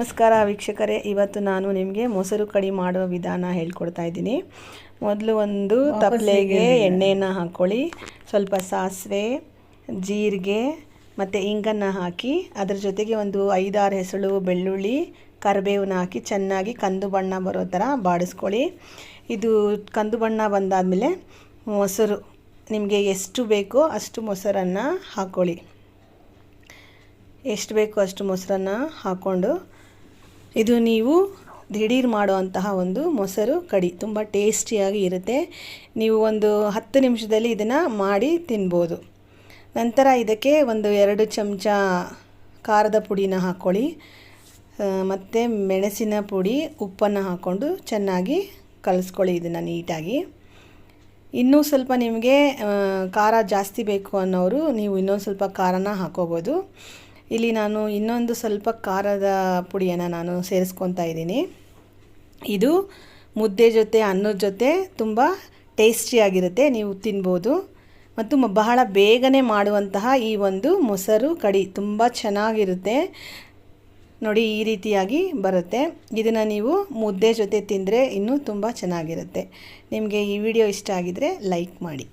ನಮಸ್ಕಾರ ವೀಕ್ಷಕರೇ ಇವತ್ತು ನಾನು ನಿಮಗೆ ಮೊಸರು ಕಡಿ ಮಾಡುವ ವಿಧಾನ ಹೇಳ್ಕೊಡ್ತಾ ಇದ್ದೀನಿ. ಮೊದಲು ಒಂದು ತಪ್ಪಲೆಗೆ ಎಣ್ಣೆಯನ್ನು ಹಾಕ್ಕೊಳ್ಳಿ ಸ್ವಲ್ಪ ಸಾಸಿವೆ ಜೀರಿಗೆ ಮತ್ತು ಇಂಗನ್ನು ಹಾಕಿ ಅದ್ರ ಜೊತೆಗೆ ಒಂದು ಐದಾರು ಹೆಸಳು ಬೆಳ್ಳುಳ್ಳಿ ಕರಿಬೇವನ್ನ ಹಾಕಿ ಚೆನ್ನಾಗಿ ಕಂದು ಬಣ್ಣ ಬರೋ ಥರ ಬಾಡಿಸ್ಕೊಳ್ಳಿ. ಇದು ಕಂದು ಬಣ್ಣ ಬಂದಾದಮೇಲೆ ಮೊಸರು ನಿಮಗೆ ಎಷ್ಟು ಬೇಕೋ ಅಷ್ಟು ಮೊಸರನ್ನು ಹಾಕ್ಕೊಳ್ಳಿ ಎಷ್ಟು ಬೇಕೋ ಅಷ್ಟು ಮೊಸರನ್ನು ಹಾಕ್ಕೊಂಡು ಇದು ನೀವು ದಿಢೀರ್ ಮಾಡುವಂತಹ ಒಂದು ಮೊಸರು ಕಡಿ. ತುಂಬ ಟೇಸ್ಟಿಯಾಗಿ ಇರುತ್ತೆ. ನೀವು ಒಂದು ಹತ್ತು ನಿಮಿಷದಲ್ಲಿ ಇದನ್ನು ಮಾಡಿ ತಿನ್ಬೋದು. ನಂತರ ಇದಕ್ಕೆ ಒಂದು ಎರಡು ಚಮಚ ಖಾರದ ಪುಡಿನ ಹಾಕ್ಕೊಳ್ಳಿ ಮತ್ತು ಮೆಣಸಿನ ಪುಡಿ, ಉಪ್ಪನ್ನು ಹಾಕ್ಕೊಂಡು ಚೆನ್ನಾಗಿ ಕಲಿಸ್ಕೊಳ್ಳಿ ಇದನ್ನು ನೀಟಾಗಿ. ಇನ್ನೂ ಸ್ವಲ್ಪ ನಿಮಗೆ ಖಾರ ಜಾಸ್ತಿ ಬೇಕು ಅನ್ನೋರು ನೀವು ಇನ್ನೊಂದು ಸ್ವಲ್ಪ ಖಾರನ ಹಾಕೋಬೋದು. ಇಲ್ಲಿ ನಾನು ಇನ್ನೊಂದು ಸ್ವಲ್ಪ ಖಾರದ ಪುಡಿಯನ್ನು ನಾನು ಸೇರಿಸ್ಕೊತಾ ಇದ್ದೀನಿ. ಇದು ಮುದ್ದೆ ಜೊತೆ, ಅನ್ನದ ಜೊತೆ ತುಂಬ ಟೇಸ್ಟಿಯಾಗಿರುತ್ತೆ ನೀವು ತಿನ್ಬೋದು. ಮತ್ತು ಬಹಳ ಬೇಗನೆ ಮಾಡುವಂತಹ ಈ ಒಂದು ಮೊಸರು ಕಡಿ ತುಂಬ ಚೆನ್ನಾಗಿರುತ್ತೆ. ನೋಡಿ, ಈ ರೀತಿಯಾಗಿ ಬರುತ್ತೆ. ಇದನ್ನು ನೀವು ಮುದ್ದೆ ಜೊತೆ ತಿಂದರೆ ಇನ್ನೂ ತುಂಬ ಚೆನ್ನಾಗಿರುತ್ತೆ. ನಿಮಗೆ ಈ ವಿಡಿಯೋ ಇಷ್ಟ ಆಗಿದರೆ ಲೈಕ್ ಮಾಡಿ.